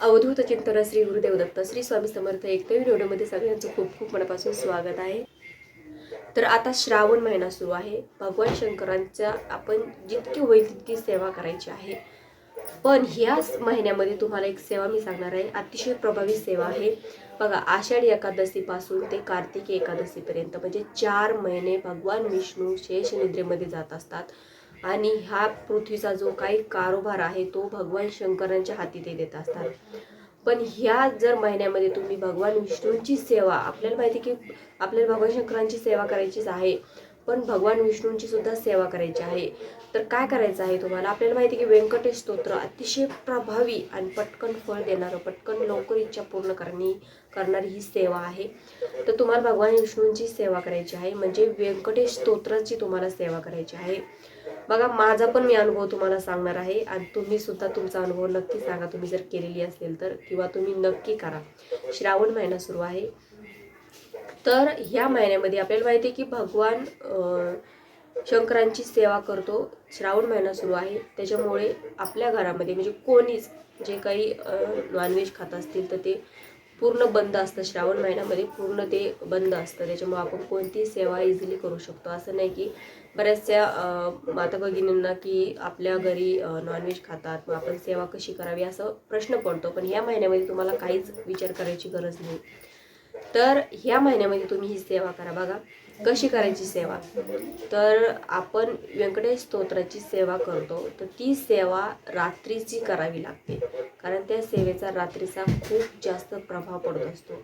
अवधूत चिंतन श्री गुरुदेव दत्त श्री स्वामी समर्थ एकतवी व्हिडिओमध्ये सगळ्यांचं खूप खूप मनापासून स्वागत आहे. तर आता श्रावण महिना सुरू आहे. भगवान शंकरांच्या आपण जितकी होईल तितकी सेवा करायची आहे. पण ह्याच महिन्यामध्ये तुम्हाला एक सेवा मी सांगणार आहे. अतिशय प्रभावी सेवा आहे. बघा आषाढी एकादशीपासून ते कार्तिकी एकादशीपर्यंत म्हणजे चार महिने भगवान विष्णू शेष निद्रेमध्ये जात असतात. आणि हा पृथ्वीचा जो काही कारोबार आहे तो भगवान शंकरांच्या हाती ते देत असतात. पण ह्या जर महिन्यामध्ये तुम्ही भगवान विष्णूंची सेवा आपल्याला माहिती की आपल्याला भगवान शंकरांची सेवा करायचीच आहे पण भगवान विष्णूंची सुद्धा सेवा करायची आहे तर काय करायचं आहे तुम्हाला? आपल्याला माहिती की व्यंकटेश स्तोत्र अतिशय प्रभावी आणि पटकन फळ देणारं पटकन लवकर इच्छा पूर्ण करणे करणारी ही सेवा आहे. तर तुम्हाला भगवान विष्णूंची सेवा करायची आहे म्हणजे व्यंकटेश स्तोत्राची तुम्हाला सेवा करायची आहे. बघा माझा पण मी अनुभव तुम्हाला सांगणार आहे. आणि तुम्ही सुद्धा तुमचा अनुभव नक्की सांगा. तुम्ही जर केलेली असेल तर किंवा तुम्ही नक्की करा. श्रावण महिना सुरू आहे. तर ह्या महिन्यामध्ये आपल्याला माहिती आहे की भगवान शंकरांची सेवा करतो. श्रावण महिना सुरू आहे. त्याच्यामुळे आपल्या घरामध्ये म्हणजे कोणीच जे काही नॉनव्हेज खात असतील तर ते पूर्ण बंद असतं. श्रावण महिन्यामध्ये पूर्ण ते बंद असतं. त्याच्यामुळे आपण कोणतीही सेवा इझिली करू शकतो. असं नाही की बऱ्याचशा माता भगिनींना की आपल्या घरी नॉनव्हेज खातात मग आपण सेवा कशी करावी असं प्रश्न पडतो. पण ह्या महिन्यामध्ये तुम्हाला काहीच विचार करायची गरज नाही. तर ह्या महिन्यामध्ये तुम्ही ही सेवा करा. बघा कशी करायची सेवा? तर आपण व्यंकटेश स्तोत्राची सेवा करतो. तर ती सेवा रात्रीची करावी लागते. कारण त्या सेवेचा रात्रीचा खूप जास्त प्रभाव पडत असतो.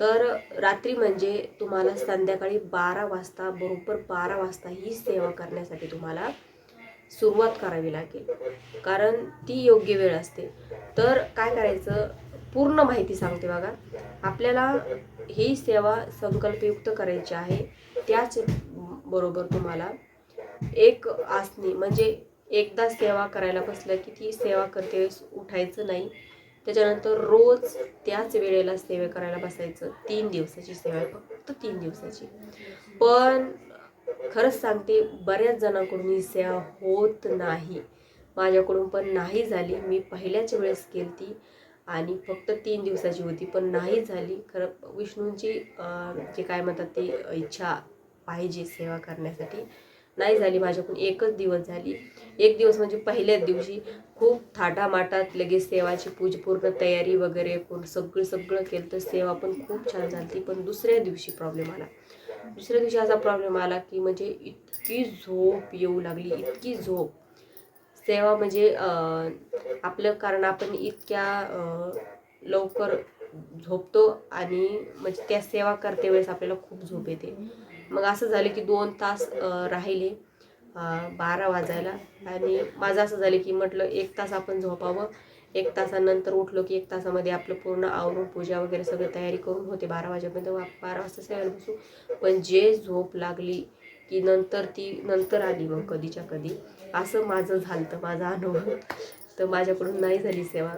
तर रात्री म्हणजे तुम्हाला संध्याकाळी बारा वाजता बरोबर बारा वाजता ही सेवा करण्यासाठी तुम्हाला सुरुवात करावी लागेल. कारण ती योग्य वेळ असते. तर काय करायचं? पूर्ण माहिती सांगते बघा. आपल्याला ही सेवा संकल्पयुक्त करायची आहे. त्याच बरोबर तुम्हाला एक आसनी म्हणजे एकदा सेवा करायला बसलं की ती सेवा करते वेळेस उठायचं नाही. त्याच्यानंतर रोज त्याच वेळेला सेवा करायला बसायचं. तीन दिवसाची सेवा आहे फक्त तीन दिवसाची. पण खरंच सांगते बऱ्याच जणांकडून ही सेवा होत नाही. माझ्याकडून पण नाही झाली. मी पहिल्याच वेळेस केली ती आणि फक्त तीन दिवसाची होती पण नाही झाली. खरं विष्णूंची जे काय म्हणतात ते इच्छा पाहिजे सेवा करण्यासाठी. नाही झाली माझ्याकडून एकच दिवस झाली. एक दिवस म्हणजे पहिल्याच दिवशी खूप थाटामाटात लगेच सेवाची पूज पूर्ण तयारी वगैरे करून सगळं सगळं केलं तर सेवा पण खूप छान झाली पण दुसऱ्या दिवशी प्रॉब्लेम आला. दुसऱ्या दिवशी असा प्रॉब्लेम आला की म्हणजे इतकी झोप येऊ लागली इतकी झोप. सेवा म्हणजे आपलं कारण आपण इतक्या लवकर झोपतो आणि म्हणजे त्या सेवा करते वेळेस आपल्याला खूप झोप येते. मग असं झालं की दोन तास राहिले बारा वाजायला. आणि माझं असं झालं की म्हटलं एक तास आपण झोपावं. एक तासानंतर उठलो की एक तासामध्ये आपलं पूर्ण आवरून पूजा वगैरे सगळं तयारी करून होते बारा वाजेपर्यंत. बारा वाजता सेवायला बसू पण जे झोप लागली की नंतर ती नंतर आली मग कधीच्या कधी. असं माझं झालं तर माझा अनुभव. तर माझ्याकडून नाही झाली सेवा.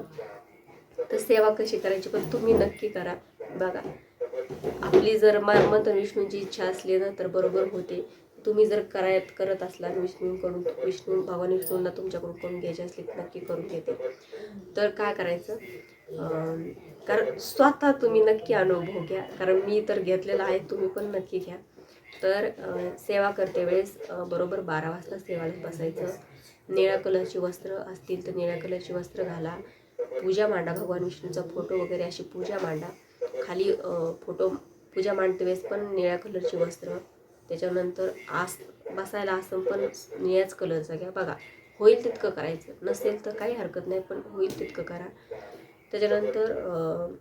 तर सेवा कशी करायची पण तुम्ही नक्की करा. बघा. आपली जर मा म्हणतो विष्णूंची इच्छा असली ना तर बरोबर होते. तुम्ही जर कराय करत असला विष्णूंकडून विष्णू भगवान विष्णूंना तुमच्याकडून करून घ्यायचे असले तर नक्की करून घेते. तर काय करायचं? कारण स्वतः तुम्ही नक्की अनुभव घ्या. कारण मी तर घेतलेला आहे तुम्ही पण नक्की घ्या. तर सेवा करते वेळेस बरोबर बारा वाजता सेवाला बसायचं. निळ्या कलरची वस्त्र असतील तर निळ्या कलरची वस्त्र घाला. पूजा मांडा भगवान विष्णूचा फोटो वगैरे अशी पूजा मांडा. खाली फोटो पूजा मांडते वेळेस पण निळ्या कलरची वस्त्र. त्याच्यानंतर आस बसायला आसन पण निळ्याच कलरचा घ्या. बघा होईल तितकं करायचं. नसेल तर काही हरकत नाही पण होईल तितकं करा. त्याच्यानंतर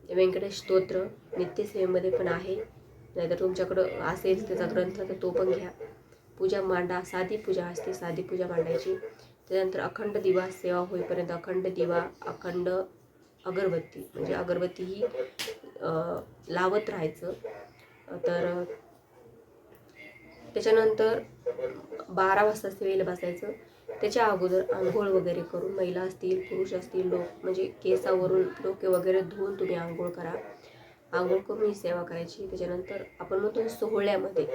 व्यंकटेश स्तोत्र नित्यसेवेमध्ये पण आहे. नाहीतर तुमच्याकडं असेल त्याचा ग्रंथ तर तो पण घ्या. पूजा मांडा साधी पूजा असते साधी पूजा मांडायची. त्याच्यानंतर अखंड दिवा सेवा होईपर्यंत अखंड दिवा अखंड अगरबत्ती. म्हणजे अगरबत्ती ही लावत राहायचं. तर त्याच्यानंतर बारा वाजता सेवेला बसायचं. त्याच्या अगोदर आंघोळ वगैरे करून महिला असतील पुरुष असतील लोक म्हणजे केसावरून डोके वगैरे धुवून तुम्ही आंघोळ करा. आंघोळ करून ही सेवा करायची. त्याच्यानंतर आपण म्हणतो सोहळ्यामध्ये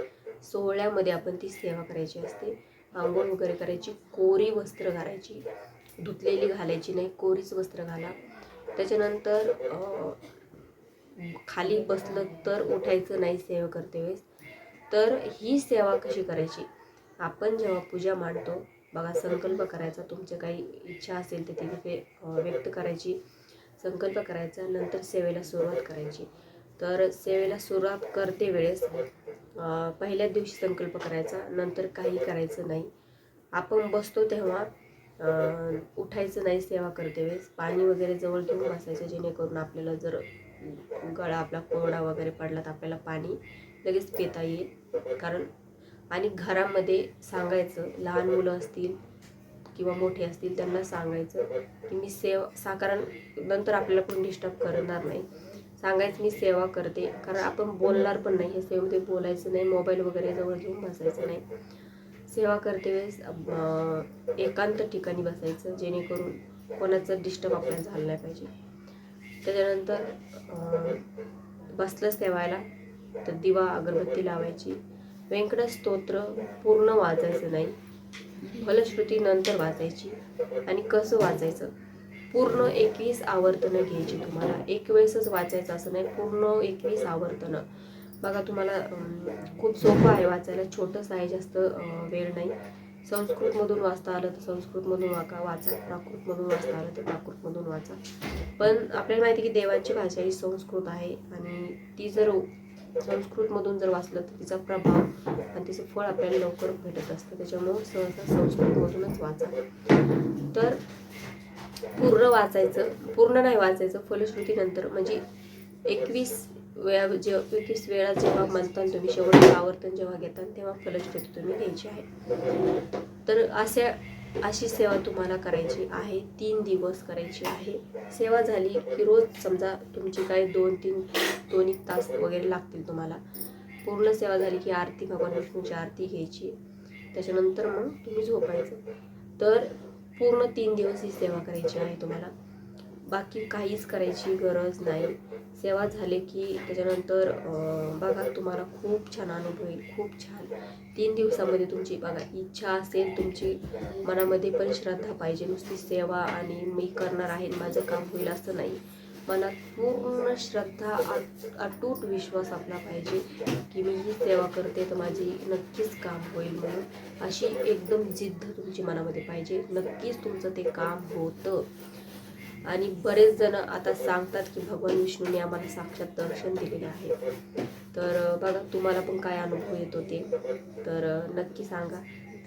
सोहळ्यामध्ये आपण ती सेवा करायची असते. आंघोळ वगैरे करायची कोरी वस्त्र घालायची. धुतलेली घालायची नाही कोरीच वस्त्र घाला. त्याच्यानंतर खाली बसलं तर उठायचं नाही सेवा करते वेळेस. तर ही सेवा कशी करायची? आपण जेव्हा पूजा मांडतो बघा संकल्प करायचा तुमचे काही इच्छा असेल तर ती तिथे व्यक्त करायची. संकल्प करायचा नंतर सेवेला सुरुवात करायची. तर सेवेला सुरुवात करते वेळेस पहिल्या दिवशी संकल्प करायचा नंतर काही करायचं नाही. आपण बसतो तेव्हा उठायचं नाही सेवा करते वेळेस. पाणी वगैरे जवळ घेऊन बसायचं जेणेकरून आपल्याला जर गळा आपला कोरडा वगैरे पडला तर आपल्याला पाणी लगेच पिता येईल. कारण आणि घरामध्ये सांगायचं लहान मुलं असतील किंवा मोठे असतील त्यांना सांगायचं की मी सेवा सा कारण नंतर आपल्याला कोण डिस्टर्ब करणार नाही. सांगायचं मी सेवा करते. कारण आपण बोलणार पण नाही. हे सेवेमध्ये बोलायचं नाही. मोबाईल वगैरे जवळ घेऊन बसायचं नाही. सेवा करते वेळेस एकांत ठिकाणी बसायचं जेणेकरून कोणाचं डिस्टर्ब आपल्याला झालं नाही पाहिजे. त्याच्यानंतर बसलंच ठेवायला तर दिवा अगरबत्ती लावायची. व्यंकट स्तोत्र पूर्ण वाचायचं नाही. फलश्रुती नंतर वाचायची. आणि कसं वाचायचं? पूर्ण एकवीस आवर्तनं घ्यायची तुम्हाला. एक वेळेसच वाचायचं असं नाही. पूर्ण एकवीस आवर्तनं. बघा तुम्हाला खूप सोपं आहे वाचायला. छोटंच आहे जास्त वेळ नाही. संस्कृतमधून वाचता आलं तर संस्कृतमधून वाका वाचा प्राकृतमधून वाचता आलं तर प्राकृतमधून वाचा. पण आपल्याला माहिती आहे की देवांची भाषा ही संस्कृत आहे आणि ती जर संस्कृतमधून जर वाचलं तर तिचा प्रभाव आणि तिचं फळ आपल्याला लवकर भेटत असतं. त्याच्यामुळं सहसा संस्कृतमधूनच वाचा. तर पूर्ण वाचायचं पूर्ण नाही वाचायचं फलश्रुतीनंतर म्हणजे एकवीस वेळा जे एकवीस वेळा जेव्हा म्हणता तुम्ही शेवटचं आवर्तन जेव्हा घेता तेव्हा फलश्रुती तुम्ही द्यायची आहे. तर अशा अशी सेवा तुम्हाला करायची आहे तीन दिवस करायची आहे. सेवा झाली की रोज समजा तुमची काही दोन तीन दोन एक तास वगैरे लागतील तुम्हाला. पूर्ण सेवा झाली की आरती भगवान विष्णूची आरती घ्यायची. त्याच्यानंतर मग तुम्ही झोपायचं. तर पूर्ण तीन दिवस ही सेवा करायची आहे तुम्हाला. बाकी काहीच करायची गरज नाही. सेवा झाली की त्याच्यानंतर बघा तुम्हाला खूप छान अनुभव येईल खूप छान. तीन दिवसामध्ये तुमची बघा इच्छा असेल तुमची मनामध्ये पण श्रद्धा पाहिजे. नुसती सेवा आणि मी करणार आहे माझं काम होईल असं नाही. मनात पूर्ण श्रद्धा अटूट विश्वास आपला पाहिजे की मी ही सेवा करते तर माझी नक्कीच काम होईल म्हणून. अशी एकदम जिद्द तुमची मनामध्ये पाहिजे. नक्कीच तुमचं ते काम होतं. आणि बरेच जण आता सांगतात की भगवान विष्णूने आम्हाला साक्षात दर्शन दिलेले आहे. तर बघा तुम्हाला पण काय अनुभव येतो ते तर नक्की सांगा.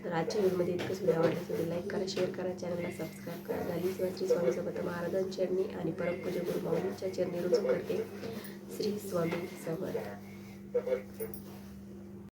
तर आजच्या व्हिडिओमध्ये इतकंच. व्हिडिओ आवडला असेल लाईक करा शेअर करा चॅनलला सबस्क्राईब करा. झाली श्री स्वामी समर्थ महाराजांच्या चरणी आणि परमपूज्य गुरु माऊलींच्या चरणी रुजू करते. श्री स्वामी समर्थ.